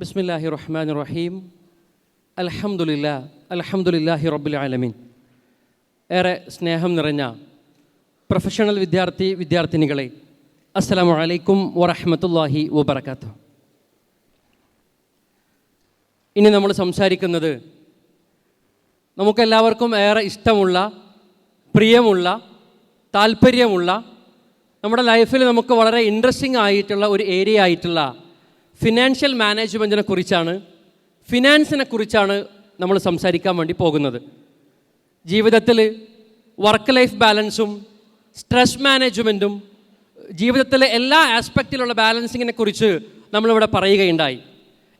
ബിസ്മില്ലാഹി റഹ്മാൻ റഹീം അൽഹംദുലില്ലാ അലഹമുല്ലാഹി റബ്ബുൽ ആലമീൻ. ഏറെ സ്നേഹം നിറഞ്ഞ പ്രൊഫഷണൽ വിദ്യാർത്ഥി വിദ്യാർത്ഥിനികളെ അസ്സലാമു അലൈക്കും വറഹമത്തല്ലാഹി വബറകാതുഹു. ഇനി നമ്മൾ സംസാരിക്കുന്നത് നമുക്കെല്ലാവർക്കും ഏറെ ഇഷ്ടമുള്ള പ്രിയമുള്ള താല്പര്യമുള്ള നമ്മുടെ ലൈഫിൽ നമുക്ക് വളരെ ഇൻട്രസ്റ്റിംഗ് ആയിട്ടുള്ള ഒരു ഏരിയ ആയിട്ടുള്ള ഫിനാൻഷ്യൽ മാനേജ്മെന്റിനെ കുറിച്ചാണ് ഫിനാൻസിനെ കുറിച്ചാണ് നമ്മൾ സംസാരിക്കാൻ വേണ്ടി പോകുന്നത്. ജീവിതത്തിൽ വർക്ക് ലൈഫ് ബാലൻസും സ്ട്രെസ് മാനേജ്മെന്റും ജീവിതത്തിലെ എല്ലാ ആസ്പെക്റ്റിലുള്ള ബാലൻസിങ്ങിനെ കുറിച്ച് നമ്മളിവിടെ പറയുകയുണ്ടായി.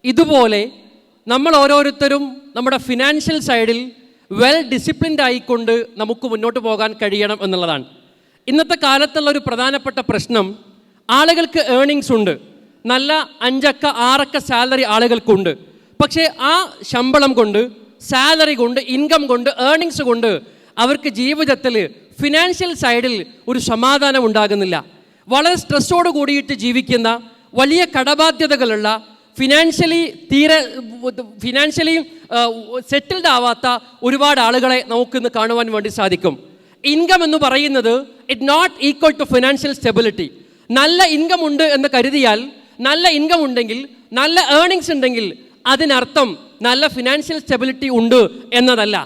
ഇതുപോലെ നമ്മൾ ഓരോരുത്തരും നമ്മുടെ ഫിനാൻഷ്യൽ സൈഡിൽ വെൽ ഡിസിപ്ലിൻഡ് ആയിക്കൊണ്ട് നമുക്ക് മുന്നോട്ട് പോകാൻ കഴിയണം എന്നുള്ളതാണ്. ഇന്നത്തെ കാലത്തുള്ള ഒരു പ്രധാനപ്പെട്ട പ്രശ്നം ആളുകൾക്ക് ഏണിങ്സ് ഉണ്ട്. നല്ല അഞ്ചക്ക ആറക്ക സാലറി ആളുകൾക്കുണ്ട്. പക്ഷേ ആ ശമ്പളം കൊണ്ട് സാലറി കൊണ്ട് ഇൻകം കൊണ്ട് ഏർണിങ്സ് കൊണ്ട് അവർക്ക് ജീവിതത്തിൽ ഫിനാൻഷ്യൽ സൈഡിൽ ഒരു സമാധാനം ഉണ്ടാകുന്നില്ല. വളരെ സ്ട്രെസ്സോട് കൂടിയിട്ട് ജീവിക്കുന്ന വലിയ കടബാധ്യതകളുള്ള ഫിനാൻഷ്യലി തീരെ ഫിനാൻഷ്യലി സെറ്റിൽഡ് ആവാത്ത ഒരുപാട് ആളുകളെ നമുക്കിന്ന് കാണുവാൻ വേണ്ടി സാധിക്കും. ഇൻകം എന്ന് പറയുന്നത് it not equal to financial stability നല്ല ഇൻകം ഉണ്ട് എന്ന് കരുതിയാൽ നല്ല ഇൻകം ഉണ്ടെങ്കിൽ നല്ല ഏർണിങ്സ് ഉണ്ടെങ്കിൽ അതിനർത്ഥം നല്ല ഫിനാൻഷ്യൽ സ്റ്റെബിലിറ്റി ഉണ്ട് എന്നതല്ല.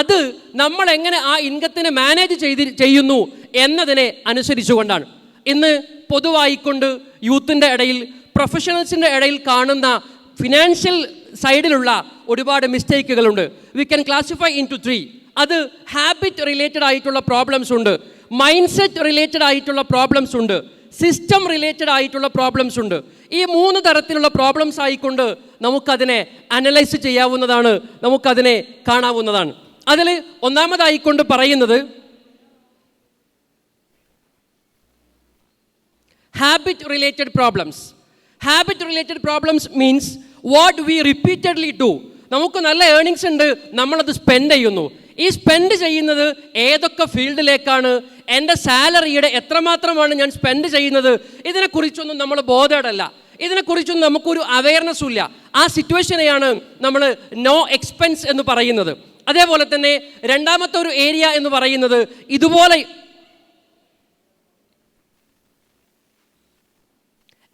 അത് നമ്മൾ എങ്ങനെ ആ ഇൻകത്തിനെ മാനേജ് ചെയ്തി ചെയ്യുന്നു എന്നതിനെ അനുസരിച്ചുകൊണ്ടാണ് ഇന്ന് പൊതുവായിക്കൊണ്ട് യൂത്തിന്റെ ഇടയിൽ പ്രൊഫഷണൽസിന്റെ ഇടയിൽ കാണുന്ന ഫിനാൻഷ്യൽ സൈഡിലുള്ള ഒരുപാട് മിസ്റ്റേക്കുകളുണ്ട് we can classify into three അത് ഹാബിറ്റ് റിലേറ്റഡ് ആയിട്ടുള്ള പ്രോബ്ലംസ് ഉണ്ട്. മൈൻഡ് സെറ്റ് റിലേറ്റഡ് ആയിട്ടുള്ള പ്രോബ്ലംസ് ഉണ്ട്. സിസ്റ്റം റിലേറ്റഡ് ആയിട്ടുള്ള പ്രോബ്ലംസ് ഉണ്ട്. ഈ മൂന്ന് തരത്തിലുള്ള പ്രോബ്ലംസ് ആയിക്കൊണ്ട് നമുക്കതിനെ അനലൈസ് ചെയ്യാവുന്നതാണ് നമുക്കതിനെ കാണാവുന്നതാണ്. അതിൽ ഒന്നാമതായിക്കൊണ്ട് പറയുന്നത് habit related problems. Habit related problems means what we repeatedly do. നമുക്ക് നല്ല ഏണിങ്സ് ഉണ്ട് നമ്മളത് സ്പെൻഡ് ചെയ്യുന്നു. ഈ സ്പെൻഡ് ചെയ്യുന്നത് ഏതൊക്കെ ഫീൽഡിലേക്കാണ്? എന്റെ സാലറിയുടെ എത്രമാത്രമാണ് ഞാൻ സ്പെൻഡ് ചെയ്യുന്നത്? ഇതിനെക്കുറിച്ചൊന്നും നമ്മൾ ബോധേഡല്ല. ഇതിനെക്കുറിച്ചൊന്നും നമുക്കൊരു അവയർനെസ് ഇല്ല. ആ സിറ്റുവേഷനെയാണ് നമ്മൾ നോ എക്സ്പെൻസ് എന്ന് പറയുന്നത്. അതേപോലെ തന്നെ രണ്ടാമത്തെ ഒരു ഏരിയ എന്ന് പറയുന്നത് ഇതുപോലെ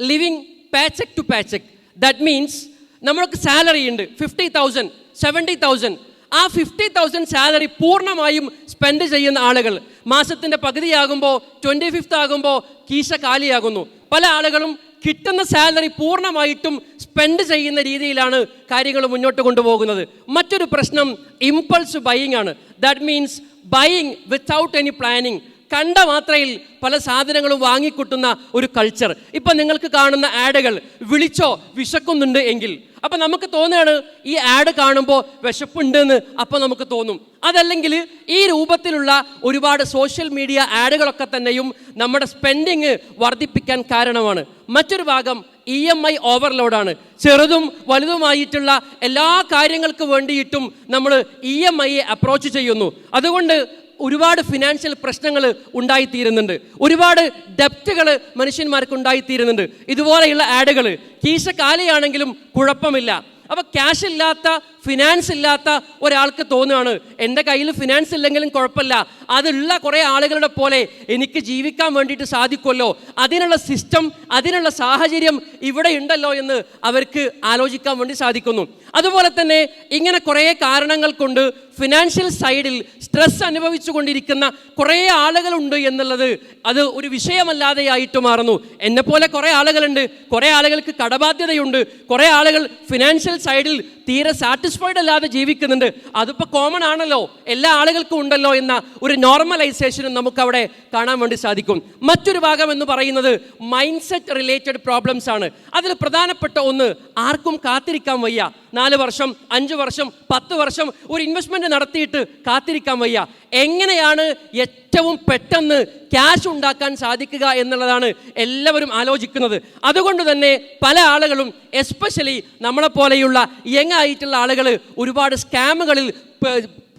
living paycheck to paycheck that means നമ്മൾക്ക് സാലറി ഉണ്ട്. ഫിഫ്റ്റി തൗസൻഡ് സെവന്റി തൗസൻഡ് ആ ഫിഫ്റ്റി തൗസൻഡ് സാലറി പൂർണമായും സ്പെൻഡ് ചെയ്യുന്ന ആളുകൾ മാസത്തിന്റെ പകുതിയാകുമ്പോൾ ട്വന്റി ഫിഫ്ത്ത് ആകുമ്പോൾ കീശ കാലിയാകുന്നു. പല ആളുകളും കിട്ടുന്ന സാലറി പൂർണമായിട്ടും സ്പെൻഡ് ചെയ്യുന്ന രീതിയിലാണ് കാര്യങ്ങൾ മുന്നോട്ട് കൊണ്ടുപോകുന്നത്. മറ്റൊരു പ്രശ്നം ഇമ്പൾസ് ബൈയിങ് ആണ്. That means buying without any planning കണ്ട മാത്രയിൽ പല സാധനങ്ങളും വാങ്ങിക്കൂട്ടുന്ന ഒരു കൾച്ചർ ഇപ്പം നിങ്ങൾക്ക് കാണുന്ന ആഡുകൾ വിളിച്ചോ വിശക്കുന്നുണ്ട് എങ്കിൽ അപ്പം നമുക്ക് തോന്നുകയാണ് ഈ ആഡ് കാണുമ്പോൾ വിശപ്പുണ്ട് എന്ന് അപ്പം നമുക്ക് തോന്നും. അതല്ലെങ്കിൽ ഈ രൂപത്തിലുള്ള ഒരുപാട് സോഷ്യൽ മീഡിയ ആഡുകളൊക്കെ തന്നെയും നമ്മുടെ സ്പെൻഡിങ് വർദ്ധിപ്പിക്കാൻ കാരണമാണ്. മറ്റൊരു ഭാഗം ഇ എം ഐ ഓവർലോഡാണ് ചെറുതും വലുതുമായിട്ടുള്ള എല്ലാ കാര്യങ്ങൾക്ക് വേണ്ടിയിട്ടും നമ്മൾ ഇ എം ഐയെ അപ്രോച്ച് ചെയ്യുന്നു. അതുകൊണ്ട് ഒരുപാട് ഫിനാൻഷ്യൽ പ്രശ്നങ്ങൾ ഉണ്ടായിത്തീരുന്നുണ്ട്. ഒരുപാട് ഡെപ്റ്റുകൾ മനുഷ്യന്മാർക്ക് ഉണ്ടായിത്തീരുന്നുണ്ട് ഇതുപോലെയുള്ള ആഡുകൾ കീശ കാലിയാണെങ്കിലും കുഴപ്പമില്ല. അപ്പോൾ ക്യാഷ് ഇല്ലാത്ത ഫിനാൻസ് ഇല്ലാത്ത ഒരാൾക്ക് തോന്നുകയാണ് എന്റെ കയ്യിൽ ഫിനാൻസ് ഇല്ലെങ്കിലും കുഴപ്പമില്ല. അതുള്ള കുറേ ആളുകളുടെ പോലെ എനിക്ക് ജീവിക്കാൻ വേണ്ടിയിട്ട് സാധിക്കുമല്ലോ. അതിനുള്ള സിസ്റ്റം അതിനുള്ള സാഹചര്യം ഇവിടെ ഉണ്ടല്ലോ എന്ന് അവർക്ക് ആലോചിക്കാൻ വേണ്ടി സാധിക്കുന്നു. അതുപോലെ തന്നെ ഇങ്ങനെ കുറേ കാരണങ്ങൾ കൊണ്ട് ഫിനാൻഷ്യൽ സൈഡിൽ സ്ട്രെസ് അനുഭവിച്ചു കൊണ്ടിരിക്കുന്ന കുറേ ആളുകളുണ്ട് എന്നുള്ളത് അത് ഒരു വിഷയമല്ലാതെയായിട്ട് മാറുന്നു. എന്നെപ്പോലെ കുറേ ആളുകളുണ്ട്. കുറേ ആളുകൾക്ക് കടബാധ്യതയുണ്ട്. കുറേ ആളുകൾ ഫിനാൻഷ്യൽ സൈഡിൽ തീരെ സാറ്റിസ്ഫൈഡ് അല്ലാതെ ജീവിക്കുന്നുണ്ട്. അതിപ്പോൾ കോമൺ ആണല്ലോ. എല്ലാ ആളുകൾക്കും ഉണ്ടല്ലോ എന്ന ഒരു നോർമലൈസേഷനും നമുക്കവിടെ കാണാൻ വേണ്ടി സാധിക്കും. മറ്റൊരു ഭാഗം എന്ന് പറയുന്നത് മൈൻഡ് സെറ്റ് റിലേറ്റഡ് പ്രോബ്ലംസ് ആണ്. അതിൽ പ്രധാനപ്പെട്ട ഒന്ന് ആർക്കും കാത്തിരിക്കാൻ വയ്യ. നാല് വർഷം അഞ്ച് വർഷം പത്ത് വർഷം ഒരു ഇൻവെസ്റ്റ്മെന്റ് നടത്തിയിട്ട് കാത്തിരിക്കാൻ വയ്യ. എങ്ങനെയാണ് ഏറ്റവും പെട്ടെന്ന് ക്യാഷ് ഉണ്ടാക്കാൻ സാധിക്കുക എന്നുള്ളതാണ് എല്ലാവരും ആലോചിക്കുന്നത്. അതുകൊണ്ട് തന്നെ പല ആളുകളും എസ്പെഷ്യലി നമ്മളെപ്പോലെയുള്ള യങ് ആയിട്ടുള്ള ആളുകൾ ഒരുപാട് സ്കാമുകളിൽ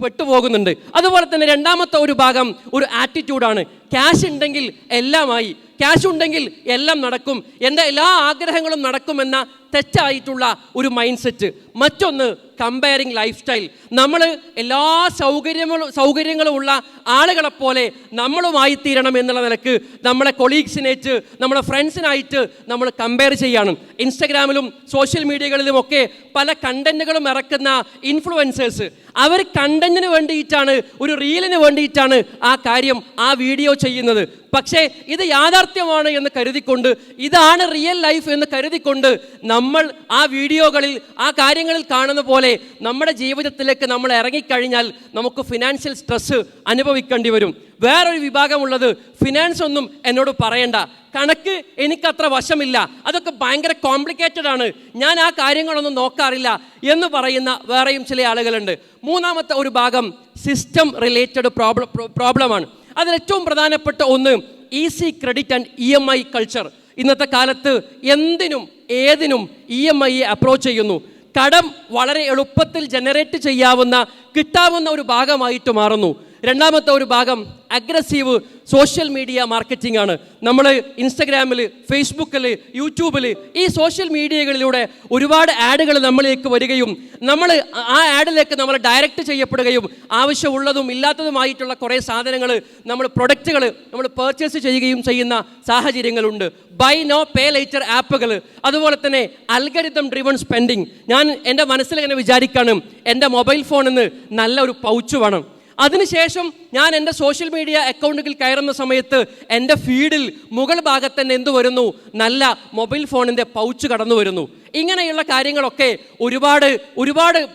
പെട്ടുപോകുന്നുണ്ട്. അതുപോലെ തന്നെ രണ്ടാമത്തെ ഒരു ഭാഗം ഒരു ആറ്റിറ്റ്യൂഡാണ് ക്യാഷ് ഉണ്ടെങ്കിൽ എല്ലാമായി ക്യാഷ് ഉണ്ടെങ്കിൽ എല്ലാം നടക്കും. എന്റെ എല്ലാ ആഗ്രഹങ്ങളും നടക്കുമെന്ന തെറ്റായിട്ടുള്ള ഒരു മൈൻഡ് സെറ്റ് മറ്റൊന്ന് കമ്പയറിങ് ലൈഫ് സ്റ്റൈൽ നമ്മൾ എല്ലാ സൗകര്യങ്ങളും സൗകര്യങ്ങളും ഉള്ള ആളുകളെ പോലെ നമ്മളുമായി തീരണം എന്നുള്ള നിലയ്ക്ക് നമ്മളെ കൊളീഗ്സിനായിട്ട് നമ്മളെ ഫ്രണ്ട്സിനായിട്ട് നമ്മൾ കമ്പയർ ചെയ്യാണ്. ഇൻസ്റ്റഗ്രാമിലും സോഷ്യൽ മീഡിയകളിലും ഒക്കെ പല കണ്ടന്റുകളും ഇറക്കുന്ന ഇൻഫ്ലുവൻസേഴ്സ് അവർ കണ്ടന്റിന് വേണ്ടിയിട്ടാണ് ഒരു റീലിന് വേണ്ടിയിട്ടാണ് ആ കാര്യം ആ വീഡിയോ ചെയ്യുന്നത്. പക്ഷേ ഇത് യാഥാർത്ഥ്യമാണ് എന്ന് കരുതിക്കൊണ്ട് ഇതാണ് റിയൽ ലൈഫ് എന്ന് കരുതിക്കൊണ്ട് നമ്മൾ ആ വീഡിയോകളിൽ ആ കാര്യങ്ങളിൽ കാണുന്ന പോലെ നമ്മുടെ ജീവിതത്തിലേക്ക് നമ്മൾ ഇറങ്ങിക്കഴിഞ്ഞാൽ നമുക്ക് ഫിനാൻഷ്യൽ സ്ട്രെസ് അനുഭവിക്കേണ്ടി വരും. വേറൊരു വിഭാഗമുള്ളത് ഫിനാൻസ് ഒന്നും എന്നോട് പറയണ്ട. കണക്ക് എനിക്കത്ര വശമില്ല. അതൊക്കെ ഭയങ്കര കോംപ്ലിക്കേറ്റഡ് ആണ്. ഞാൻ ആ കാര്യങ്ങളൊന്നും നോക്കാറില്ല എന്ന് പറയുന്ന വേറെയും ചില ആളുകളുണ്ട്. മൂന്നാമത്തെ ഒരു ഭാഗം സിസ്റ്റം റിലേറ്റഡ് പ്രോബ്ലം പ്രോബ്ലമാണ് അതിലേറ്റവും പ്രധാനപ്പെട്ട ഒന്ന് easy credit and E M I culture ഇന്നത്തെ കാലത്ത് എന്തിനും ഏതിനും ഇ എം ഐയെ അപ്രോച്ച് ചെയ്യുന്നു. കടം വളരെ എളുപ്പത്തിൽ ജനറേറ്റ് ചെയ്യാവുന്ന കിട്ടാവുന്ന ഒരു ഭാഗമായിട്ട് മാറുന്നു. രണ്ടാമത്തെ ഒരു ഭാഗം അഗ്രസീവ് സോഷ്യൽ മീഡിയ മാർക്കറ്റിംഗ് ആണ്. നമ്മൾ ഇൻസ്റ്റഗ്രാമിൽ ഫേസ്ബുക്കിൽ യൂട്യൂബിൽ ഈ സോഷ്യൽ മീഡിയകളിലൂടെ ഒരുപാട് ആഡുകൾ നമ്മളിലേക്ക് വരികയും നമ്മൾ ആ ആഡിലേക്ക് നമ്മൾ ഡയറക്റ്റ് ചെയ്യപ്പെടുകയും ആവശ്യമുള്ളതും ഇല്ലാത്തതുമായിട്ടുള്ള കുറേ സാധനങ്ങൾ നമ്മൾ പ്രൊഡക്റ്റുകൾ നമ്മൾ പർച്ചേസ് ചെയ്യുകയും ചെയ്യുന്ന സാഹചര്യങ്ങളുണ്ട്. ബൈ നോ പേ ലൈറ്റർ ആപ്പുകൾ അതുപോലെ തന്നെ അൽഗരിതം ഡ്രിവൺ സ്പെൻഡിങ് ഞാൻ എന്റെ മനസ്സിൽ ഇങ്ങനെ വിചാരിക്കാണ് എന്റെ മൊബൈൽ ഫോണിന് നല്ല ഒരു പൗച്ച് വേണം. അതിനുശേഷം ഞാൻ എന്റെ സോഷ്യൽ മീഡിയ അക്കൗണ്ടുകൾ കയറുന്ന സമയത്ത് എന്റെ ഫീഡിൽ മുകൾ ഭാഗത്ത് തന്നെ എന്ത് വരുന്നു? നല്ല മൊബൈൽ ഫോണിന്റെ പൗച്ച് കടന്നു വരുന്നു. ഇങ്ങനെയുള്ള കാര്യങ്ങളൊക്കെ ഒരുപാട് ഒരുപാട്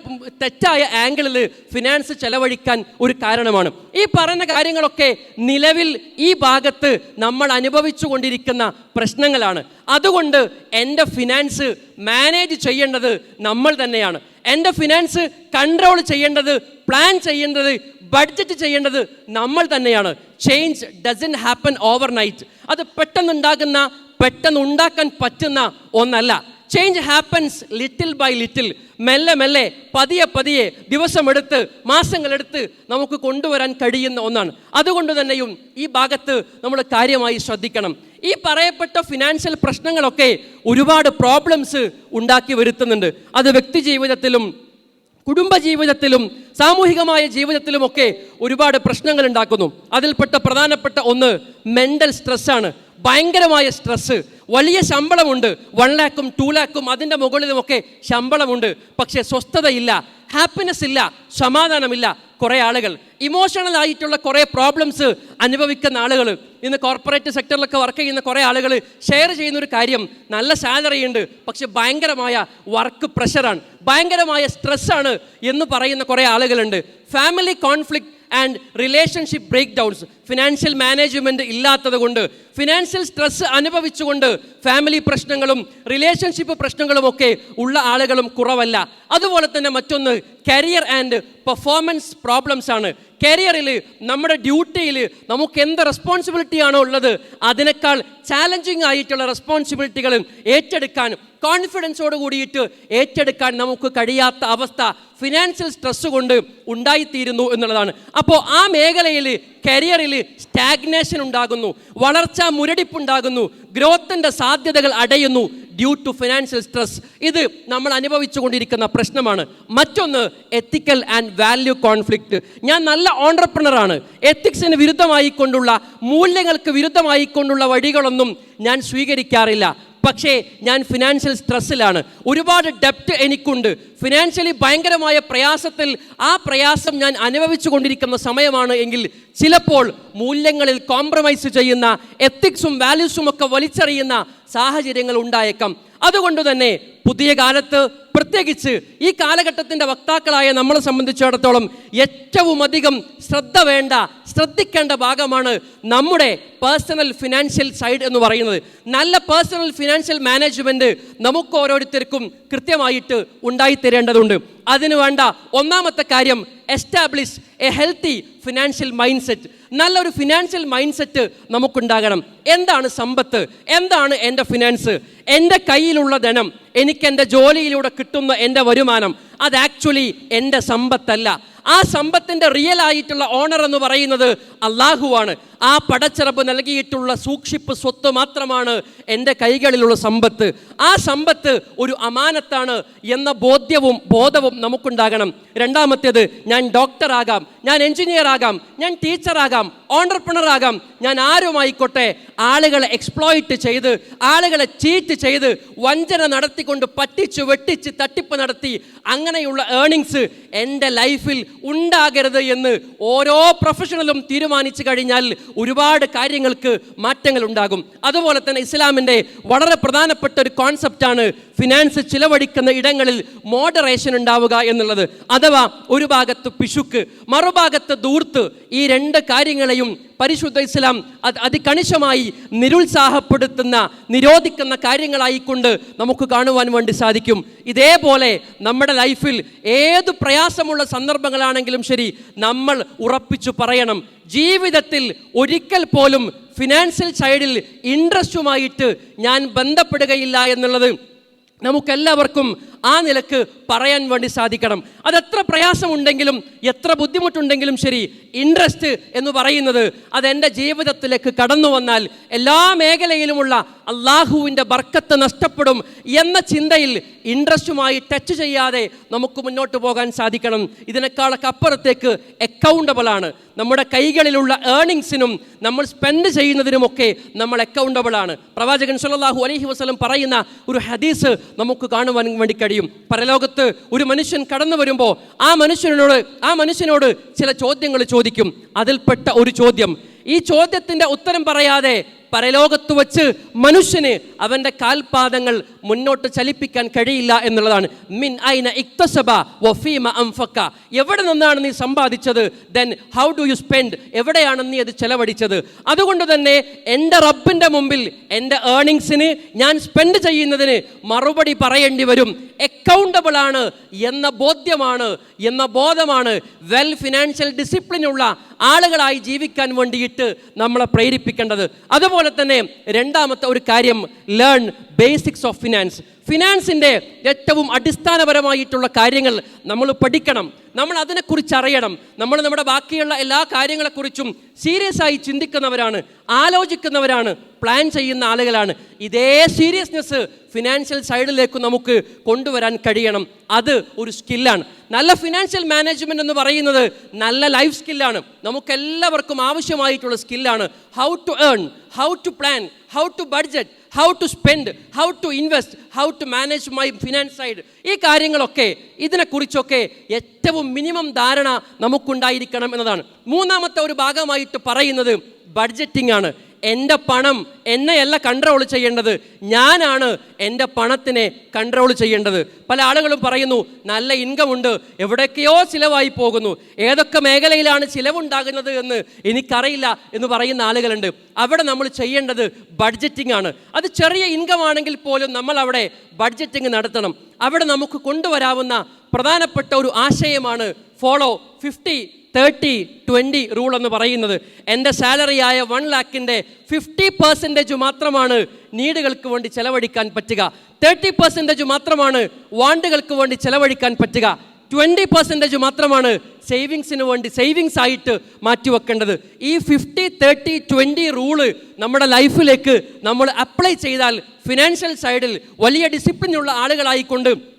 തെറ്റായ ആംഗിളിൽ ഫിനാൻസ് ചെലവഴിക്കാൻ ഒരു കാരണമാണ്. ഈ പറയുന്ന കാര്യങ്ങളൊക്കെ നിലവിൽ ഈ ഭാഗത്ത് നമ്മൾ അനുഭവിച്ചു കൊണ്ടിരിക്കുന്ന പ്രശ്നങ്ങളാണ്. അതുകൊണ്ട് എന്റെ ഫിനാൻസ് മാനേജ് ചെയ്യേണ്ടത് നമ്മൾ തന്നെയാണ്. എന്റെ ഫിനാൻസ് കൺട്രോൾ ചെയ്യേണ്ടത് പ്ലാൻ ചെയ്യേണ്ടത് ബഡ്ജറ്റ് ചെയ്യേണ്ടത് നമ്മൾ തന്നെയാണ്. Change doesn't happen overnight അത് പെട്ടെന്നുണ്ടാകുന്ന പെട്ടെന്ന് ഉണ്ടാക്കാൻ പറ്റുന്ന ഒന്നല്ല. Change happens little by little മെല്ലെ മെല്ലെ പതിയെ പതിയെ ദിവസമെടുത്ത് മാസങ്ങളെടുത്ത് നമുക്ക് കൊണ്ടുവരാൻ കഴിയുന്ന ഒന്നാണ്. അതുകൊണ്ട് തന്നെയും ഈ ഭാഗത്ത് നമ്മൾ കാര്യമായി ശ്രദ്ധിക്കണം. ഈ പറയപ്പെട്ട ഫിനാൻഷ്യൽ പ്രശ്നങ്ങളൊക്കെ ഒരുപാട് പ്രോബ്ലംസ് ഉണ്ടാക്കി വരുത്തുന്നുണ്ട്. അത് വ്യക്തി ജീവിതത്തിലും കുടുംബ ജീവിതത്തിലും സാമൂഹികമായ ജീവിതത്തിലുമൊക്കെ ഒരുപാട് പ്രശ്നങ്ങൾ ഉണ്ടാക്കുന്നു അതിൽപ്പെട്ട പ്രധാനപ്പെട്ട ഒന്ന് മെന്റൽ സ്ട്രെസ്സാണ്. ഭയങ്കരമായ സ്ട്രെസ് വലിയ ശമ്പളമുണ്ട്. വൺ ലാക്കും ടു ലാക്കും അതിന്റെ മുകളിലുമൊക്കെ ശമ്പളമുണ്ട്. പക്ഷേ സ്വസ്ഥതയില്ല ഹാപ്പിനെസ് ഇല്ല സമാധാനമില്ല കുറേ ആളുകൾ. ഇമോഷണൽ ആയിട്ടുള്ള കുറേ പ്രോബ്ലംസ് അനുഭവിക്കുന്ന ആളുകൾ. ഇന്ന് കോർപ്പറേറ്റ് സെക്ടറിലൊക്കെ വർക്ക് ചെയ്യുന്ന കുറേ ആളുകൾ ഷെയർ ചെയ്യുന്ന ഒരു കാര്യം നല്ല സാലറി ഉണ്ട് പക്ഷെ ഭയങ്കരമായ വർക്ക് പ്രഷറാണ് ഭയങ്കരമായ സ്ട്രെസ്സാണ് എന്ന് പറയുന്ന കുറേ ആളുകളുണ്ട്. Family conflict and relationship breakdowns financial management ഇല്ലാത്തത് കൊണ്ട് ഫിനാൻഷ്യൽ സ്ട്രെസ് അനുഭവിച്ചുകൊണ്ട് ഫാമിലി പ്രശ്നങ്ങളും റിലേഷൻഷിപ്പ് പ്രശ്നങ്ങളും ഒക്കെ ഉള്ള ആളുകളും കുറവല്ല. അതുപോലെ തന്നെ മറ്റൊന്ന് കരിയർ ആൻഡ് പെർഫോമൻസ് പ്രോബ്ലംസ് ആണ്. കരിയറിൽ നമ്മുടെ ഡ്യൂട്ടിയിൽ നമുക്ക് എന്ത് റെസ്പോൺസിബിലിറ്റിയാണോ ഉള്ളത് അതിനേക്കാൾ ചാലഞ്ചിങ് ആയിട്ടുള്ള റെസ്പോൺസിബിലിറ്റികൾ ഏറ്റെടുക്കാൻ കോൺഫിഡൻസോട് കൂടിയിട്ട് ഏറ്റെടുക്കാൻ നമുക്ക് കഴിയാത്ത അവസ്ഥ ഫിനാൻഷ്യൽ സ്ട്രെസ് കൊണ്ട് ഉണ്ടായിത്തീരുന്നു എന്നുള്ളതാണ്. അപ്പോൾ ആ മേഖലയിൽ കരിയറിൽ സ്റ്റാഗ്നേഷൻ ഉണ്ടാകുന്നു വളർച്ച മുരടിപ്പുണ്ടാകുന്നു ഗ്രോത്തിന്റെ സാധ്യതകൾ അടയുന്നു ഡ്യൂ ടു ഫിനാൻഷ്യൽ സ്ട്രെസ് ഇത് നമ്മൾ അനുഭവിച്ചു കൊണ്ടിരിക്കുന്ന പ്രശ്നമാണ്. മറ്റൊന്ന് എത്തിക്കൽ ആൻഡ് വാല്യൂ കോൺഫ്ലിക്റ്റ് ഞാൻ നല്ല ഓണ്ടർപ്രണറാണ് എത്തിക്സിന് വിരുദ്ധമായി കൊണ്ടുള്ള മൂല്യങ്ങൾക്ക് വിരുദ്ധമായി കൊണ്ടുള്ള വഴികളൊന്നും ഞാൻ സ്വീകരിക്കാറില്ല. പക്ഷേ ഞാൻ ഫിനാൻഷ്യൽ സ്ട്രെസ്സിലാണ് ഒരുപാട് ഡെപ്റ്റ് എനിക്കുണ്ട്. ഫിനാൻഷ്യലി ഭയങ്കരമായ പ്രയാസത്തിൽ ആ പ്രയാസം ഞാൻ അനുഭവിച്ചു കൊണ്ടിരിക്കുന്ന സമയമാണ് എങ്കിൽ ചിലപ്പോൾ മൂല്യങ്ങളിൽ കോംപ്രമൈസ് ചെയ്യുന്ന എത്തിക്സും വാല്യൂസും ഒക്കെ വലിച്ചെറിയുന്ന സാഹചര്യങ്ങൾ ഉണ്ടായേക്കാം. അതുകൊണ്ട് തന്നെ പുതിയ കാലത്ത് പ്രത്യേകിച്ച് ഈ കാലഘട്ടത്തിന്റെ വക്താക്കളായ നമ്മളെ സംബന്ധിച്ചിടത്തോളം ഏറ്റവും അധികം ശ്രദ്ധ വേണ്ട ശ്രദ്ധിക്കേണ്ട ഭാഗമാണ് നമ്മുടെ പേഴ്സണൽ ഫിനാൻഷ്യൽ സൈഡ് എന്ന് പറയുന്നത്. നല്ല പേഴ്സണൽ ഫിനാൻഷ്യൽ മാനേജ്മെന്റ് നമുക്ക് ഓരോരുത്തർക്കും കൃത്യമായിട്ട് ഉണ്ടായിത്തരേണ്ടതുണ്ട് അതിനു വേണ്ട ഒന്നാമത്തെ കാര്യം establish a healthy financial mindset നല്ലൊരു ഫിനാൻഷ്യൽ മൈൻഡ് സെറ്റ് നമുക്കുണ്ടാകണം. എന്താണ് സമ്പത്ത്? എന്താണ് എന്റെ ഫിനാൻസ് എന്റെ കയ്യിലുള്ള ധനം എനിക്ക് എന്റെ ജോലിയിലൂടെ കിട്ടുന്ന എന്റെ വരുമാനം അത് ആക്ച്വലി എന്റെ സമ്പത്തല്ല. ആ സമ്പത്തിന്റെ റിയൽ ആയിട്ടുള്ള ഓണർ എന്ന് പറയുന്നത് അള്ളാഹുവാണ്. ആ പടച്ചിറപ്പ് നൽകിയിട്ടുള്ള സൂക്ഷിപ്പ് സ്വത്ത് മാത്രമാണ് എന്റെ കൈകളിലുള്ള സമ്പത്ത്. ആ സമ്പത്ത് ഒരു അമാനത്താണ് എന്ന ബോധ്യവും ബോധവും നമുക്കുണ്ടാകണം. രണ്ടാമത്തേത് ഞാൻ ഡോക്ടർ ഡോക്ടറാകാം ഞാൻ എഞ്ചിനീയർ ആകാം ഞാൻ ടീച്ചറാകാം ഓണ്ടർപ്രണറാകാം ഞാൻ ആരുമായിക്കോട്ടെ ആളുകളെ എക്സ്പ്ലോയിറ്റ് ചെയ്ത് ആളുകളെ ചീറ്റ് ചെയ്ത് വഞ്ചന നടത്തിക്കൊണ്ട് പറ്റിച്ച് വെട്ടിച്ച് തട്ടിപ്പ് നടത്തി അങ്ങനെയുള്ള ഏണിങ്സ് എന്റെ ലൈഫിൽ ഉണ്ടാകരുത് എന്ന് ഓരോ പ്രൊഫഷണലും തീരുമാനിച്ചു കഴിഞ്ഞാൽ ഒരുപാട് കാര്യങ്ങൾക്ക് മാറ്റങ്ങൾ ഉണ്ടാകും. അതുപോലെ തന്നെ ഇസ്ലാമിന്റെ വളരെ പ്രധാനപ്പെട്ട ഒരു കോൺസെപ്റ്റാണ് ഫിനാൻസ് ചിലവഴിക്കുന്ന ഇടങ്ങളിൽ മോഡറേഷൻ ഉണ്ടാവുക എന്നുള്ളത്. അഥവാ ഒരു ഭാഗത്ത് പിശുക്ക് മറുഭാഗത്ത് ദൂർത്ത് ഈ രണ്ട് കാര്യങ്ങളെയും പരിശുദ്ധ ഇസ്ലാം അത് അതികണിശമായി നിരുത്സാഹപ്പെടുത്തുന്ന നിരോധിക്കുന്ന കാര്യങ്ങളായിക്കൊണ്ട് നമുക്ക് കാണുവാൻ വേണ്ടി സാധിക്കും. ഇതേപോലെ നമ്മുടെ ലൈഫിൽ ഏത് പ്രയാസമുള്ള സന്ദർഭങ്ങളാണെങ്കിലും ശരി നമ്മൾ ഉറപ്പിച്ചു പറയണം. ജീവിതത്തിൽ ഒരിക്കൽ പോലും ഫിനാൻഷ്യൽ സൈഡിൽ ഇൻട്രസ്റ്റുമായിട്ട് ഞാൻ ബന്ധപ്പെടുകയില്ല എന്നുള്ളത് നമുക്കെല്ലാവർക്കും ആ നിലയ്ക്ക് പറയാൻ വേണ്ടി സാധിക്കണം. അതെത്ര പ്രയാസമുണ്ടെങ്കിലും എത്ര ബുദ്ധിമുട്ടുണ്ടെങ്കിലും ശരി ഇൻട്രസ്റ്റ് എന്ന് പറയുന്നത് അതെന്റെ ജീവിതത്തിലേക്ക് കടന്നു വന്നാൽ എല്ലാ മേഖലയിലുമുള്ള അള്ളാഹുവിന്റെ ബർക്കത്ത് നഷ്ടപ്പെടും എന്ന ചിന്തയിൽ ഇൻട്രസ്റ്റുമായി ടച്ച് ചെയ്യാതെ നമുക്ക് മുന്നോട്ട് പോകാൻ സാധിക്കണം. ഇതിനേക്കാളൊക്കെ അപ്പുറത്തേക്ക് അക്കൗണ്ടബിൾ ആണ്. നമ്മുടെ കൈകളിലുള്ള ഏർണിങ്സിനും നമ്മൾ സ്പെൻഡ് ചെയ്യുന്നതിനുമൊക്കെ നമ്മൾ അക്കൗണ്ടബിൾ ആണ്. പ്രവാചകൻ സല്ലല്ലാഹു അലഹി വസ്ലം പറയുന്ന ഒരു ഹദീസ് നമുക്ക് കാണുവാൻ വേണ്ടി കഴിയും. പരലോകത്ത് ഒരു മനുഷ്യൻ കടന്നു വരുമ്പോൾ ആ മനുഷ്യനോട് ആ മനുഷ്യനോട് ചില ചോദ്യങ്ങൾ ചോദിക്കും. അതിൽപ്പെട്ട ഒരു ചോദ്യം ഈ ചോദ്യത്തിന്റെ ഉത്തരം പറയാതെ പരലോകത്ത് വച്ച് മനുഷ്യന് അവന്റെ കാൽപാദങ്ങൾ മുന്നോട്ട് ചലിപ്പിക്കാൻ കഴിയില്ല എന്നുള്ളതാണ്. മിൻ ഐന ഇക്തസബ വഫീമ അംഫക്ക. എവിടെ നിന്നാണ് നീ സമ്പാദിച്ചത്? Then how do you spend എവിടെയാണ് നീ അത് ചെലവഴിച്ചത്? അതുകൊണ്ട് തന്നെ എന്റെ റബ്ബിന്റെ മുമ്പിൽ എന്റെ ഏർണിങ്സിന് ഞാൻ സ്പെൻഡ് ചെയ്യുന്നതിന് മറുപടി പറയേണ്ടി വരും. അക്കൗണ്ടബിൾ ആണ് എന്ന ബോധ്യമാണ് എന്ന ബോധമാണ് വെൽ ഫിനാൻഷ്യൽ ഡിസിപ്ലിനുള്ള ആളുകളായി ജീവിക്കാൻ വേണ്ടിയിട്ട് നമ്മളെ പ്രേരിപ്പിക്കേണ്ടത്. അതുപോലെ തന്നെ രണ്ടാമത്തെ ഒരു കാര്യം ലേൺ ബേസിക്സ് ഓഫ് ഫിനാൻസ് ഫിനാൻസിന്റെ ഏറ്റവും അടിസ്ഥാനപരമായിട്ടുള്ള കാര്യങ്ങൾ നമ്മൾ പഠിക്കണം. നമ്മൾ അതിനെക്കുറിച്ച് അറിയണം. നമ്മൾ നമ്മുടെ ബാക്കിയുള്ള എല്ലാ കാര്യങ്ങളെക്കുറിച്ചും സീരിയസ് ആയി ചിന്തിക്കുന്നവരാണ് ആലോചിക്കുന്നവരാണ്. പ്ലാൻ ചെയ്യുന്ന ആളുകളാണ്. ഇതേ സീരിയസ്നെസ് ഫിനാൻഷ്യൽ സൈഡിലേക്ക് നമുക്ക് കൊണ്ടുവരാൻ കഴിയണം. അത് ഒരു സ്കില്ലാണ് നല്ല ഫിനാൻഷ്യൽ മാനേജ്മെന്റ് എന്ന് പറയുന്നത് നല്ല ലൈഫ് സ്കില്ലാണ് നമുക്കെല്ലാവർക്കും ആവശ്യമായിട്ടുള്ള സ്കില്ലാണ് how to earn how to plan how to budget how to spend how to invest how to manage my finance side ഈ കാര്യങ്ങളൊക്കെ ഇതിനെക്കുറിച്ചൊക്കെ ഏറ്റവും മിനിമം ധാരണ നമുക്കുണ്ടായിരിക്കണം എന്നതാണ്. മൂന്നാമത്തെ ഒരു ഭാഗമായിട്ട് പറയുന്നത് ബഡ്ജറ്റിംഗ് ആണ്. എന്റെ പണം എന്നെയല്ല കൺട്രോൾ ചെയ്യേണ്ടത്. ഞാനാണ് എന്റെ പണത്തിനെ കൺട്രോൾ ചെയ്യേണ്ടത്. പല ആളുകളും പറയുന്നു നല്ല ഇൻകം ഉണ്ട് എവിടേക്കെയോ ചിലവായി പോകുന്നു. ഏതൊക്കെ മേഖലയിലാണ് ചിലവുണ്ടാകുന്നത് എന്ന് എനിക്കറിയില്ല എന്ന് പറയുന്ന ആളുകളുണ്ട്. അവിടെ നമ്മൾ ചെയ്യേണ്ടത് ബഡ്ജറ്റിംഗ് ആണ്. അത് ചെറിയ ഇൻകം ആണെങ്കിൽ പോലും നമ്മൾ അവിടെ ബഡ്ജറ്റിംഗ് നടത്തണം. അവിടെ നമുക്ക് കൊണ്ടുവരാവുന്ന പ്രധാനപ്പെട്ട ഒരു ആശയമാണ് follow fifty thirty twenty rule എന്ന് പറയുന്നത്. എന്റെ സാലറിയായ വൺ ലാക്കിന്റെ ഫിഫ്റ്റി പെർസെന്റേജ് മാത്രമാണ് നീഡുകൾക്ക് വേണ്ടി ചെലവഴിക്കാൻ പറ്റുക. തേർട്ടി പെർസെന്റേജ് മാത്രമാണ് വാണ്ടുകൾക്ക് വേണ്ടി ചെലവഴിക്കാൻ പറ്റുക. ട്വന്റി പെർസെന്റേജ് മാത്രമാണ് സേവിങ്സിന് വേണ്ടി സേവിങ്സ് ആയിട്ട് മാറ്റിവെക്കേണ്ടത്. ഈ ഫിഫ്റ്റി തേർട്ടി ട്വന്റി റൂൾ നമ്മുടെ ലൈഫിലേക്ക് നമ്മൾ അപ്ലൈ ചെയ്താൽ ഫിനാൻഷ്യൽ സൈഡിൽ വലിയ ഡിസിപ്ലിനുള്ള ആളുകളായിക്കൊണ്ട്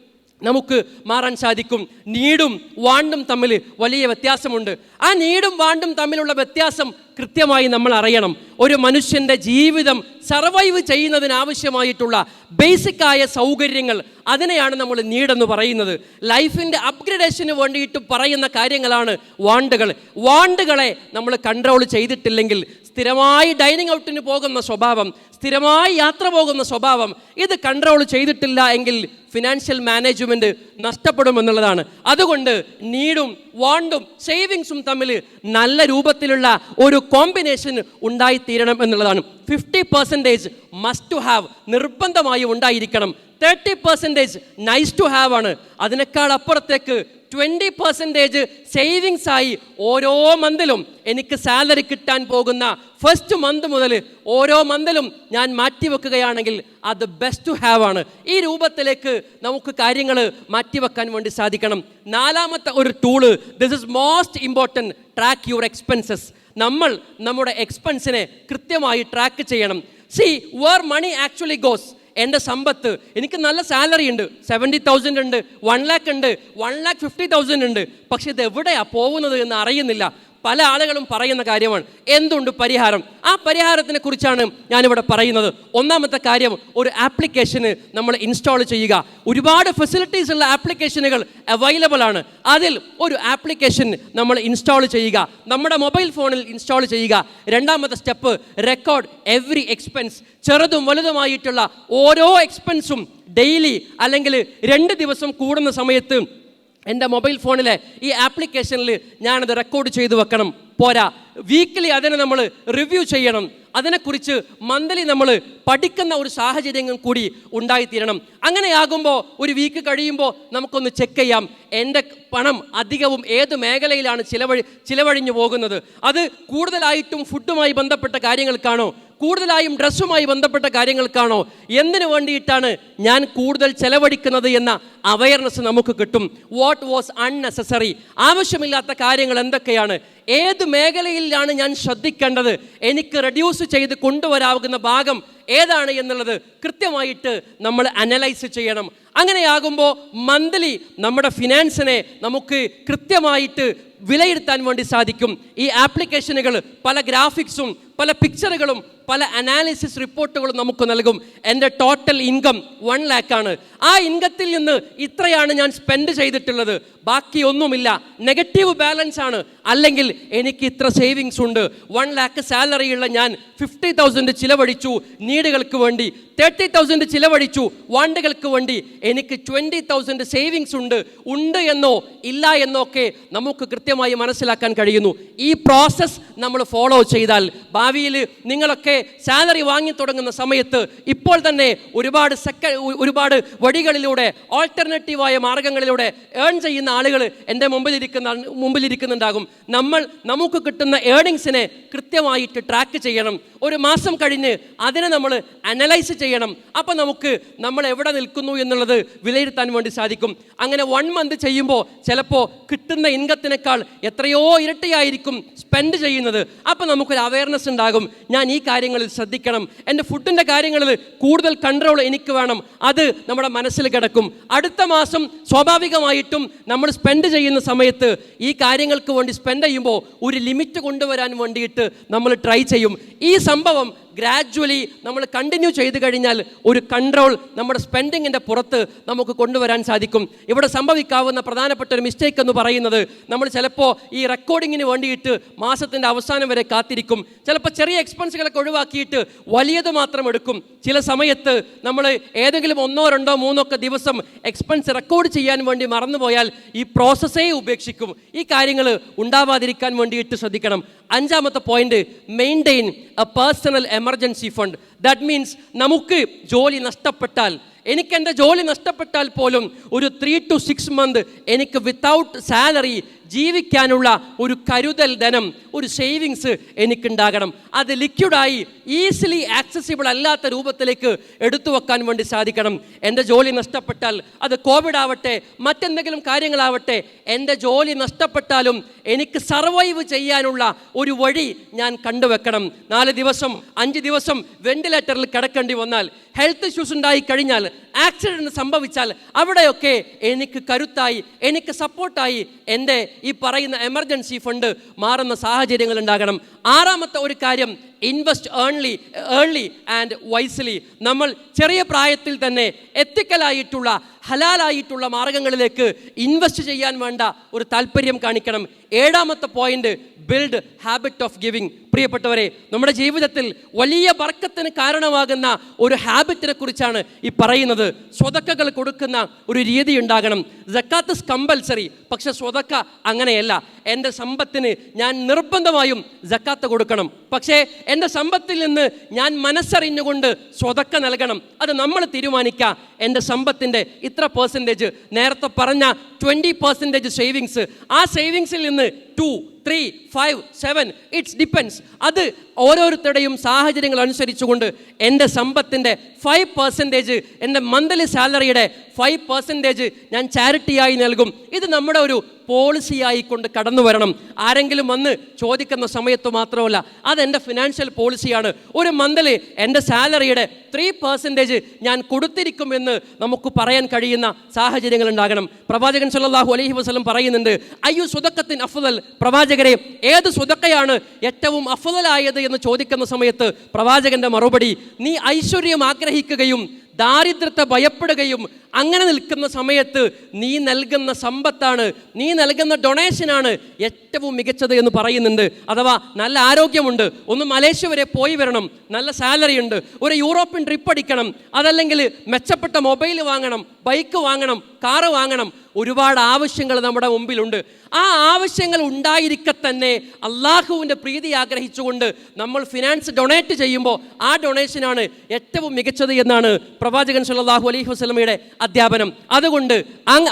നമുക്ക് മാറാൻ സാധിക്കും. നീടും വാണ്ടും തമ്മിൽ വലിയ വ്യത്യാസമുണ്ട്. ആ നീടും വാണ്ടും തമ്മിലുള്ള വ്യത്യാസം കൃത്യമായി നമ്മൾ അറിയണം. ഒരു മനുഷ്യന്റെ ജീവിതം സർവൈവ് ചെയ്യുന്നതിനാവശ്യമായിട്ടുള്ള ബേസിക്കായ സൗകര്യങ്ങൾ അതിനെയാണ് നമ്മൾ നീടെന്ന് പറയുന്നത്. ലൈഫിന്റെ അപ്ഗ്രഡേഷന് വേണ്ടിയിട്ട് പറയുന്ന കാര്യങ്ങളാണ് വാണ്ടുകൾ. വാണ്ടുകളെ നമ്മൾ കൺട്രോൾ ചെയ്തിട്ടില്ലെങ്കിൽ സ്ഥിരമായി ഡൈനിങ് ഔട്ടിന് പോകുന്ന സ്വഭാവം സ്ഥിരമായി യാത്ര പോകുന്ന സ്വഭാവം ഇത് കൺട്രോൾ ചെയ്തിട്ടില്ല എങ്കിൽ ഫിനാൻഷ്യൽ മാനേജ്മെന്റ് നഷ്ടപ്പെടുമെന്നുള്ളതാണ് അതുകൊണ്ട് നീഡും വാണ്ടും സേവിങ്സും തമ്മിൽ നല്ല രൂപത്തിലുള്ള ഒരു കോമ്പിനേഷൻ ഉണ്ടായിത്തീരണം എന്നുള്ളതാണ്. Fifty percentage must to have നിർബന്ധമായി ഉണ്ടായിരിക്കണം. Thirty percentage nice to have ആണ്. അതിനേക്കാൾ അപ്പുറത്തേക്ക് ട്വന്റി പെർസെന്റേജ് സേവിങ്സ് ആയി ഓരോ മന്തിലും എനിക്ക് സാലറി കിട്ടാൻ പോകുന്ന ഫസ്റ്റ് മന്ത് മുതൽ ഓരോ മന്തിലും ഞാൻ മാറ്റിവെക്കുകയാണെങ്കിൽ അത് ബെസ്റ്റ് ടു ഹാവ് ആണ്. ഈ രൂപത്തിലേക്ക് നമുക്ക് കാര്യങ്ങൾ മാറ്റിവെക്കാൻ വേണ്ടി സാധിക്കണം. നാലാമത്തെ ഒരു tool this is most important track your expenses നമ്മൾ നമ്മുടെ എക്സ്പെൻസിനെ കൃത്യമായി ട്രാക്ക് ചെയ്യണം. See where money actually goes എന്റെ സമ്പത്ത്. എനിക്ക് നല്ല സാലറി ഉണ്ട്. സെവന്റി തൗസൻഡ് ഉണ്ട്. വൺ ലാക്ക് ഉണ്ട്. വൺ ലാക്ക് ഫിഫ്റ്റി തൗസൻഡ് ഉണ്ട്. പക്ഷേ ഇത് എവിടെയാണ് പോകുന്നത് എന്ന് അറിയുന്നില്ല. പല ആളുകളും പറയുന്ന കാര്യമാണ്. എന്തുണ്ട് പരിഹാരം? ആ പരിഹാരത്തിനെ കുറിച്ചാണ് ഞാനിവിടെ പറയുന്നത്. ഒന്നാമത്തെ കാര്യം ഒരു ആപ്ലിക്കേഷന് നമ്മൾ ഇൻസ്റ്റാൾ ചെയ്യുക. ഒരുപാട് ഫെസിലിറ്റീസ് ഉള്ള ആപ്ലിക്കേഷനുകൾ അവൈലബിൾ ആണ്. അതിൽ ഒരു ആപ്ലിക്കേഷൻ നമ്മൾ ഇൻസ്റ്റാൾ ചെയ്യുക. നമ്മുടെ മൊബൈൽ ഫോണിൽ ഇൻസ്റ്റാൾ ചെയ്യുക. രണ്ടാമത്തെ സ്റ്റെപ്പ് റെക്കോർഡ് എവറി എക്സ്പെൻസ് ചെറുതും വലുതുമായിട്ടുള്ള ഓരോ എക്സ്പെൻസും ഡെയിലി അല്ലെങ്കിൽ രണ്ട് ദിവസം കൂടുന്ന സമയത്ത് എന്റെ മൊബൈൽ ഫോണിലെ ഈ ആപ്ലിക്കേഷനിൽ ഞാനത് റെക്കോർഡ് ചെയ്തു വെക്കണം. പോരാ. വീക്കിലി അതിനെ നമ്മൾ റിവ്യൂ ചെയ്യണം. അതിനെക്കുറിച്ച് മന്ത്ലി നമ്മൾ പഠിക്കുന്ന ഒരു സാഹചര്യം കൂടി ഉണ്ടായിത്തീരണം. അങ്ങനെയാകുമ്പോൾ ഒരു വീക്ക് കഴിയുമ്പോൾ നമുക്കൊന്ന് ചെക്ക് ചെയ്യാം. എന്റെ പണം അധികവും ഏത് മേഖലയിലാണ് ചിലവഴി ചിലവഴിഞ്ഞു പോകുന്നത്? അത് കൂടുതലായിട്ടും ഫുഡുമായി ബന്ധപ്പെട്ട കാര്യങ്ങൾക്കാണോ കൂടുതലായും ഡ്രസ്സുമായി ബന്ധപ്പെട്ട കാര്യങ്ങൾക്കാണോ? എന്തിനു വേണ്ടിയിട്ടാണ് ഞാൻ കൂടുതൽ ചെലവഴിക്കുന്നത് എന്ന അവയർനെസ് നമുക്ക് കിട്ടും. വാട്ട് വാസ് അൺനെസസറി ആവശ്യമില്ലാത്ത കാര്യങ്ങൾ എന്തൊക്കെയാണ്? ഏത് മേഖലയിലാണ് ഞാൻ ശ്രദ്ധിക്കേണ്ടത്? എനിക്ക് റെഡ്യൂസ് ചെയ്ത് കൊണ്ടുവരാവുന്ന ഭാഗം ഏതാണ് എന്നുള്ളത് കൃത്യമായിട്ട് നമ്മൾ അനലൈസ് ചെയ്യണം. അങ്ങനെയാകുമ്പോൾ മന്ത്ലി നമ്മുടെ ഫിനാൻസിനെ നമുക്ക് കൃത്യമായിട്ട് വിലയിരുത്താൻ വേണ്ടി സാധിക്കും. ഈ ആപ്ലിക്കേഷനുകൾ പല ഗ്രാഫിക്സും പല പിക്ചറുകളും പല അനാലിസിസ് റിപ്പോർട്ടുകളും നമുക്ക് നൽകും. എന്റെ ടോട്ടൽ ഇൻകം വൺ ലാക്കാണ് ആ ഇൻകത്തിൽ നിന്ന് ഇത്രയാണ് ഞാൻ സ്പെൻഡ് ചെയ്തിട്ടുള്ളത്. ബാക്കി ഒന്നുമില്ല നെഗറ്റീവ് ബാലൻസ് ആണ്. അല്ലെങ്കിൽ എനിക്ക് ഇത്ര സേവിങ്സ് ഉണ്ട്. വൺ ലാക്ക് സാലറിയുള്ള ഞാൻ ഫിഫ്റ്റി തൗസൻഡ് ചിലവഴിച്ചു. നീടുകൾക്ക് വേണ്ടി തേർട്ടി തൗസൻഡ് ചിലവഴിച്ചു. വാണ്ടുകൾക്ക് വേണ്ടി എനിക്ക് ട്വന്റി തൗസൻഡ് സേവിങ്സ് ഉണ്ട്. ഉണ്ട് എന്നോ ഇല്ല എന്നോ ഒക്കെ നമുക്ക് കൃത്യമായി മനസ്സിലാക്കാൻ കഴിയുന്നു. ഈ പ്രോസസ്സ് നമ്മൾ ഫോളോ ചെയ്താൽ ഭാവിയിൽ നിങ്ങളൊക്കെ സാലറി വാങ്ങി തുടങ്ങുന്ന സമയത്ത് ഇപ്പോൾ തന്നെ ഒരുപാട് സെക്ക ഒരുപാട് വഴികളിലൂടെ ഓൾട്ടർനേറ്റീവായ മാർഗങ്ങളിലൂടെ ഏൺ ചെയ്യുന്ന ആളുകൾ എന്റെ മുമ്പിലിരിക്കുന്ന മുമ്പിലിരിക്കുന്നുണ്ടാകും. നമ്മൾ നമുക്ക് കിട്ടുന്ന ഏണിങ്സിനെ കൃത്യമായിട്ട് ട്രാക്ക് ചെയ്യണം. ഒരു മാസം കഴിഞ്ഞ് അതിനെ നമ്മൾ അനലൈസ് ചെയ്യണം. അപ്പോൾ നമുക്ക് നമ്മൾ എവിടെ നിൽക്കുന്നു എന്നുള്ളത് വിലയിരുത്താൻ വേണ്ടി സാധിക്കും. അങ്ങനെ വൺ മന്ത് ചെയ്യുമ്പോൾ ചിലപ്പോൾ കിട്ടുന്ന ഇൻകത്തിനേക്കാൾ എത്രയോ ഇരട്ടിയായിരിക്കും സ്പെൻഡ് ചെയ്യുന്നത്. അപ്പോൾ നമുക്കൊരു അവയർനെസ് ഉണ്ടാകും. ഞാൻ ഈ കാര്യങ്ങളിൽ ശ്രദ്ധിക്കണം. എന്റെ ഫുഡിന്റെ കാര്യങ്ങളിൽ കൂടുതൽ കൺട്രോൾ എനിക്ക് വേണം. അത് നമ്മുടെ മനസ്സിൽ കിടക്കും. അടുത്ത മാസം സ്വാഭാവികമായിട്ടും നമ്മൾ സ്പെൻഡ് ചെയ്യുന്ന സമയത്ത് ഈ കാര്യങ്ങൾക്ക് വേണ്ടി സ്പെൻഡ് ചെയ്യുമ്പോൾ ഒരു ലിമിറ്റ് കൊണ്ടുവരാൻ വേണ്ടിയിട്ട് നമ്മൾ ട്രൈ ചെയ്യും. ഈ സംഭവം ഗ്രാജ്വലി നമ്മൾ കണ്ടിന്യൂ ചെയ്തു കഴിഞ്ഞാൽ ഒരു കൺട്രോൾ നമ്മുടെ സ്പെൻഡിങ്ങിന്റെ പുറത്ത് നമുക്ക് കൊണ്ടുവരാൻ സാധിക്കും. ഇവിടെ സംഭവിക്കാവുന്ന പ്രധാനപ്പെട്ട ഒരു മിസ്റ്റേക്ക് എന്ന് പറയുന്നത് നമ്മൾ ചിലപ്പോൾ ഈ റെക്കോർഡിങ്ങിന് വേണ്ടിയിട്ട് മാസത്തിന്റെ അവസാനം വരെ കാത്തിരിക്കും. ചിലപ്പോൾ ചെറിയ എക്സ്പെൻസുകളൊക്കെ ഒഴിവാക്കിയിട്ട് വലിയത് മാത്രം എടുക്കും. ചില സമയത്ത് നമ്മൾ ഏതെങ്കിലും ഒന്നോ രണ്ടോ മൂന്നോ ഒക്കെ ദിവസം എക്സ്പെൻസ് റെക്കോർഡ് ചെയ്യാൻ വേണ്ടി മറന്നുപോയാൽ ഈ പ്രോസസ്സേ ഉപേക്ഷിക്കും. ഈ കാര്യങ്ങൾ ഉണ്ടാവാതിരിക്കാൻ വേണ്ടിയിട്ട് ശ്രദ്ധിക്കണം. അഞ്ചാമത്തെ point maintain a personal emergency fund that means നമുക്ക് ജോലി നഷ്ടപ്പെട്ടാൽ എനിക്ക് എന്റെ ജോലി നഷ്ടപ്പെട്ടാൽ പോലും ഒരു ത്രീ ടു സിക്സ് മന്ത് എനിക്ക് വിത്തൗട്ട് സാലറി ജീവിക്കാനുള്ള ഒരു കരുതൽ ധനം ഒരു സേവിങ്സ് എനിക്കുണ്ടാകണം. അത് ലിക്വിഡായി ഈസിലി ആക്സസിബിൾ അല്ലാത്ത രൂപത്തിലേക്ക് എടുത്തു വെക്കാൻ വേണ്ടി സാധിക്കണം. എന്റെ ജോലി നഷ്ടപ്പെട്ടാൽ അത് കോവിഡ് ആവട്ടെ മറ്റെന്തെങ്കിലും കാര്യങ്ങളാവട്ടെ എന്റെ ജോലി നഷ്ടപ്പെട്ടാലും എനിക്ക് സർവൈവ് ചെയ്യാനുള്ള ഒരു വഴി ഞാൻ കണ്ടുവെക്കണം. നാല് ദിവസം അഞ്ച് ദിവസം വെന്റിലേറ്ററിൽ കിടക്കേണ്ടി വന്നാൽ ഹെൽത്ത് ഇഷ്യൂസ് ഉണ്ടായി കഴിഞ്ഞാൽ ആക്സിഡന്റ് സംഭവിച്ചാൽ അവിടെയൊക്കെ എനിക്ക് കരുത്തായി എനിക്ക് സപ്പോർട്ടായി എന്റെ ഈ പറയുന്ന എമർജൻസി ഫണ്ട് മാറുന്ന സാഹചര്യങ്ങൾ ഉണ്ടാകണം. ആറാമത്തെ ഒരു കാര്യം invest early early and wisely നമ്മൾ ചെറിയ പ്രായത്തിൽ തന്നെ എത്തിക്കലായിട്ടുള്ള ഹലാലായിട്ടുള്ള മാർഗങ്ങളിലേക്ക് ഇൻവെസ്റ്റ് ചെയ്യാൻ വേണ്ട ഒരു താല്പര്യം കാണിക്കണം. ഏഴാമത്തെ point build habit of giving പ്രിയപ്പെട്ടവരെ നമ്മുടെ ജീവിതത്തിൽ വലിയ വർക്കത്തിന് കാരണമാകുന്ന ഒരു ഹാബിറ്റിനെ കുറിച്ചാണ് ഈ പറയുന്നത്. സ്വതക്കകൾ കൊടുക്കുന്ന ഒരു രീതി ഉണ്ടാകണം. ജക്കാത്ത് കമ്പൽസറി പക്ഷെ സ്വതക്ക അങ്ങനെയല്ല. എന്റെ സമ്പത്തിന് ഞാൻ നിർബന്ധമായും ജക്കാത്ത് കൊടുക്കണം. പക്ഷേ എന്റെ സമ്പത്തിൽ നിന്ന് ഞാൻ മനസ്സറിഞ്ഞുകൊണ്ട് സ്വതക്ക നൽകണം. അത് നമ്മൾ തീരുമാനിക്കുക എന്റെ സമ്പത്തിന്റെ ഇത്ര പേഴ്സന്റേജ് നേരത്തെ പറഞ്ഞ ട്വന്റി പെർസെന്റേജ് സേവിങ്സ് ആ സേവിങ്സിൽ നിന്ന് two three five seven it's depends അത് ഓരോരുത്തരുടെയും സാഹചര്യങ്ങൾ അനുസരിച്ചുകൊണ്ട് എന്റെ സമ്പത്തിന്റെ ഫൈവ് പെർസെന്റേജ് എന്റെ മന്ത്ലി സാലറിയുടെ ഫൈവ് പെർസെന്റേജ് ഞാൻ ചാരിറ്റിയായി നൽകും. ഇത് നമ്മുടെ ഒരു പോളിസിയായി കൊണ്ട് കടന്നു വരണം. ആരെങ്കിലും വന്ന് ചോദിക്കുന്ന സമയത്ത് മാത്രമല്ല അതെന്റെ ഫിനാൻഷ്യൽ പോളിസിയാണ് ഒരു മന്ത്ലി എന്റെ സാലറിയുടെ ത്രീ പെർസെന്റേജ് ഞാൻ കൊടുത്തിരിക്കുമെന്ന് നമുക്ക് പറയാൻ കഴിയുന്ന സാഹചര്യങ്ങൾ ഉണ്ടാകണം. പ്രവാചകൻ സല്ലാഹു അലഹി വസ്ലം പറയുന്നുണ്ട് അയ്യു സുതക്കത്തിൻ അഫ്ദൽ? പ്രവാചകരെ ഏത് സുതക്കയാണ് ഏറ്റവും അഫുതലായത് എന്ന് ചോദിക്കുന്ന സമയത്ത് പ്രവാചകന്റെ മറുപടി നീ ഐശ്വര്യം ആഗ്രഹിക്കുകയും ദാരിദ്ര്യത്തെ ഭയപ്പെടുകയും അങ്ങനെ നിൽക്കുന്ന സമയത്ത് നീ നൽകുന്ന സമ്പത്താണ് നീ നൽകുന്ന ഡൊണേഷനാണ് ഏറ്റവും മികച്ചത് എന്ന് പറയുന്നുണ്ട്. അഥവാ നല്ല ആരോഗ്യമുണ്ട് ഒന്ന് മലേഷ്യ വരെ പോയി വരണം നല്ല സാലറി ഉണ്ട് ഒരു യൂറോപ്യൻ ട്രിപ്പ് അടിക്കണം അതല്ലെങ്കിൽ മെച്ചപ്പെട്ട മൊബൈൽ വാങ്ങണം ബൈക്ക് വാങ്ങണം കാറ് വാങ്ങണം ഒരുപാട് ആവശ്യങ്ങൾ നമ്മുടെ മുമ്പിലുണ്ട്. ആ ആവശ്യങ്ങൾ ഉണ്ടായിരിക്കെ തന്നെ അള്ളാഹുവിന്റെ പ്രീതി ആഗ്രഹിച്ചുകൊണ്ട് നമ്മൾ ഫിനാൻസ് ഡൊണേറ്റ് ചെയ്യുമ്പോൾ ആ ഡൊണേഷനാണ് ഏറ്റവും മികച്ചത് എന്നാണ് പ്രവാചകൻ സല്ലല്ലാഹു അലൈഹി വസ്ലമയുടെ അധ്യാപനം. അതുകൊണ്ട്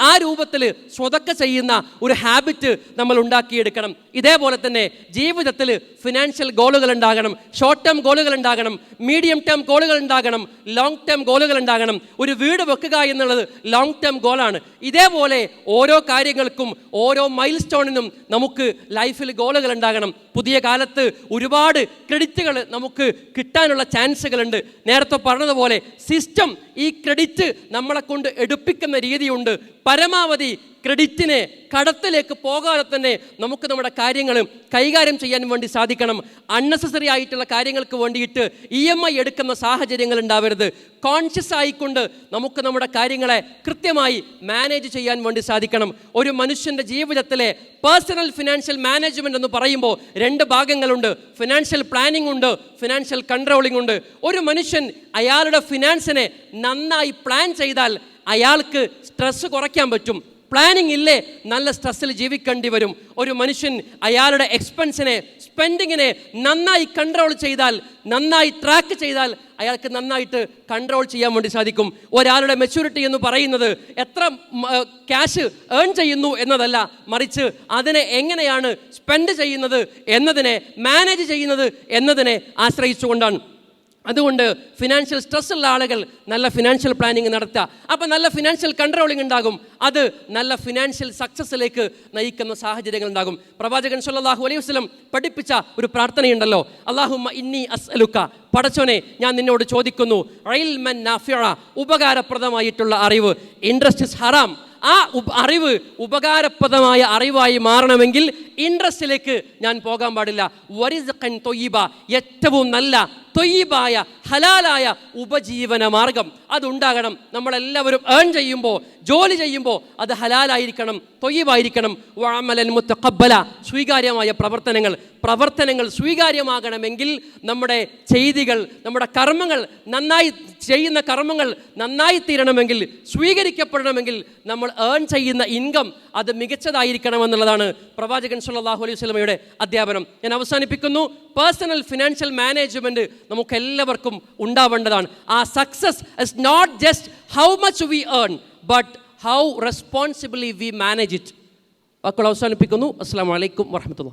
ആ രൂപത്തിൽ സ്വതക്ക ചെയ്യുന്ന ഒരു ഹാബിറ്റ് നമ്മൾ ഉണ്ടാക്കിയെടുക്കണം. ഇതേപോലെ തന്നെ ജീവിതത്തിൽ ഫിനാൻഷ്യൽ ഗോളുകൾ ഉണ്ടാകണം ഷോർട്ട് ടേം ഗോളുകൾ ഉണ്ടാകണം മീഡിയം ടേം ഗോളുകൾ ഉണ്ടാകണം ലോങ് ടേം ഗോളുകൾ ഉണ്ടാകണം. ഒരു വീട് വെക്കുക എന്നുള്ളത് ലോങ് ടേം ഗോളാണ് ഇതേപോലെ ഓരോ കാര്യങ്ങൾക്കും ഓരോ മൈൽ സ്റ്റോണിനും നമുക്ക് ലൈഫിൽ ഗോളുകൾ ഉണ്ടാകണം. പുതിയ കാലത്ത് ഒരുപാട് ക്രെഡിറ്റുകൾ നമുക്ക് കിട്ടാനുള്ള ചാൻസുകളുണ്ട് നേരത്തെ പറഞ്ഞതുപോലെ സിസ്റ്റം ഈ ക്രെഡിറ്റ് നമ്മളെ കൊണ്ട് എടുപ്പിക്കുന്ന രീതിയുണ്ട്. പരമാവധി ക്രെഡിറ്റിനെ കടത്തിലേക്ക് പോകാതെ തന്നെ നമുക്ക് നമ്മുടെ കാര്യങ്ങൾ കൈകാര്യം ചെയ്യാൻ വേണ്ടി സാധിക്കണം. അൺനെസസറി ആയിട്ടുള്ള കാര്യങ്ങൾക്ക് വേണ്ടിയിട്ട് ഇ എം ഐ എടുക്കുന്ന സാഹചര്യങ്ങൾ ഉണ്ടാവരുത്. കോൺഷ്യസ് ആയിക്കൊണ്ട് നമുക്ക് നമ്മുടെ കാര്യങ്ങളെ കൃത്യമായി മാനേജ് ചെയ്യാൻ വേണ്ടി സാധിക്കണം. ഒരു മനുഷ്യന്റെ ജീവിതത്തിലെ പേഴ്സണൽ ഫിനാൻഷ്യൽ മാനേജ്മെന്റ് എന്ന് പറയുമ്പോൾ രണ്ട് ഭാഗങ്ങളുണ്ട്. ഫിനാൻഷ്യൽ പ്ലാനിംഗ് ഉണ്ട് ഫിനാൻഷ്യൽ കൺട്രോളിംഗ് ഉണ്ട്. ഒരു മനുഷ്യൻ അയാളുടെ ഫിനാൻസിനെ നന്നായി പ്ലാൻ ചെയ്താൽ അയാൾക്ക് സ്ട്രെസ് കുറയ്ക്കാൻ പറ്റും. പ്ലാനിങ് ഇല്ലേ നല്ല സ്ട്രെസ്സിൽ ജീവിക്കേണ്ടി വരും. ഒരു മനുഷ്യൻ അയാളുടെ എക്സ്പെൻസിനെ സ്പെൻഡിങ്ങിനെ നന്നായി കൺട്രോൾ ചെയ്താൽ നന്നായി ട്രാക്ക് ചെയ്താൽ അയാൾക്ക് നന്നായിട്ട് കൺട്രോൾ ചെയ്യാൻ വേണ്ടി സാധിക്കും. ഒരാളുടെ മെച്യൂരിറ്റി എന്ന് പറയുന്നത് എത്ര ക്യാഷ് ഏൺ ചെയ്യുന്നു എന്നതല്ല. മറിച്ച് അതിനെ എങ്ങനെയാണ് സ്പെൻഡ് ചെയ്യുന്നത് എന്നതിനെ മാനേജ് ചെയ്യുന്നത് എന്നതിനെ ആശ്രയിച്ചുകൊണ്ടാണ്. അതുകൊണ്ട് ഫിനാൻഷ്യൽ സ്ട്രെസ് ഉള്ള ആളുകൾ നല്ല ഫിനാൻഷ്യൽ പ്ലാനിങ് നടത്തുക. അപ്പോൾ നല്ല ഫിനാൻഷ്യൽ കൺട്രോളിംഗ് ഉണ്ടാകും. അത് നല്ല ഫിനാൻഷ്യൽ സക്സസ്സിലേക്ക് നയിക്കുന്ന സാഹചര്യങ്ങൾ ഉണ്ടാകും. പ്രവാചകൻ സല്ലല്ലാഹു അലൈഹി വസ്ലം പഠിപ്പിച്ച ഒരു പ്രാർത്ഥനയുണ്ടല്ലോ. അള്ളാഹുമ്മ ഇന്നി അസ്അലുക്ക പടച്ചോനെ ഞാൻ നിന്നോട് ചോദിക്കുന്നു റൈൽമൻ നാഫിറ ഉപകാരപ്രദമായിട്ടുള്ള അറിവ്. ഇൻട്രസ്റ്റ് ഇസ് ഹറാം ആ അറിവ് ഉപകാരപ്രദമായ അറിവായി മാറണമെങ്കിൽ ഇൻട്രസ്റ്റിലേക്ക് ഞാൻ പോകാൻ പാടില്ല. വരിസഖൻ തൊയ്യബ ഏറ്റവും നല്ല തൊയ്യബായ ഹലാലായ ഉപജീവന മാർഗം. അതുണ്ടാകണം. നമ്മളെല്ലാവരും ഏൺ ചെയ്യുമ്പോൾ ജോലി ചെയ്യുമ്പോൾ അത് ഹലാലായിരിക്കണം തൊയ്യബായിരിക്കണം. വാമലൻ മുത്തക്കബല സ്വീകാര്യമായ പ്രവർത്തനങ്ങൾ. പ്രവർത്തനങ്ങൾ സ്വീകാര്യമാകണമെങ്കിൽ നമ്മുടെ ചെയ്തികൾ നമ്മുടെ കർമ്മങ്ങൾ നന്നായി ചെയ്യുന്ന കർമ്മങ്ങൾ നന്നായി തീരണമെങ്കിൽ സ്വീകരിക്കപ്പെടണമെങ്കിൽ നമ്മൾ ഏൺ ചെയ്യുന്ന ഇൻകം അത് മികച്ചതായിരിക്കണം എന്നുള്ളതാണ് പ്രവാചകൻ സല്ലല്ലാഹു അലൈഹി വസല്ലമയുടെ അധ്യാപനം. ഞാൻ അവസാനിപ്പിക്കുന്നു. പേഴ്സണൽ ഫിനാൻഷ്യൽ മാനേജ്മെന്റ് നമുക്ക് എല്ലാവർക്കും ഉണ്ടാവേണ്ടതാണ്. ആ success is not just how much we earn but how responsibly we manage it വാക്കുകൾ അവസാനിപ്പിക്കുന്നു. അസ്സാം വലൈക്കും വർഹമത്തുള്ള